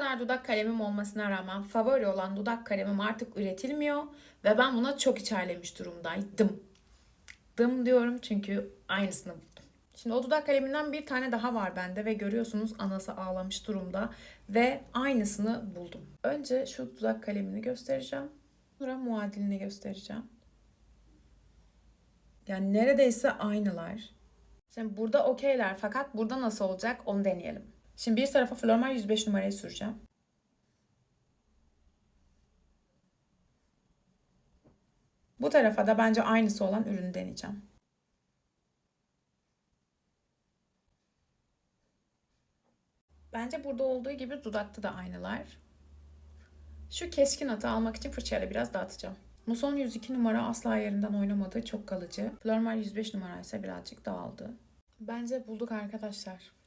kadar dudak kalemim olmasına rağmen favori olan dudak kalemim artık üretilmiyor ve ben buna çok içerlemiş durumdaydım. Dım diyorum çünkü aynısını buldum. Şimdi o dudak kaleminden bir tane daha var bende ve görüyorsunuz anası ağlamış durumda ve aynısını buldum. Önce şu dudak kalemini göstereceğim. Sonra muadilini göstereceğim. Yani neredeyse aynılar. Şimdi burada okeyler fakat burada nasıl olacak onu deneyelim. Şimdi bir tarafa Flormar 105 numarayı süreceğim. Bu tarafa da bence aynısı olan ürünü deneyeceğim. Bence burada olduğu gibi dudakta da aynılar. Şu keskin atı almak için fırçayla biraz dağıtacağım. Muson 102 numara asla yerinden oynamadı. Çok kalıcı. Flormar 105 numara ise birazcık dağıldı. Bence bulduk arkadaşlar.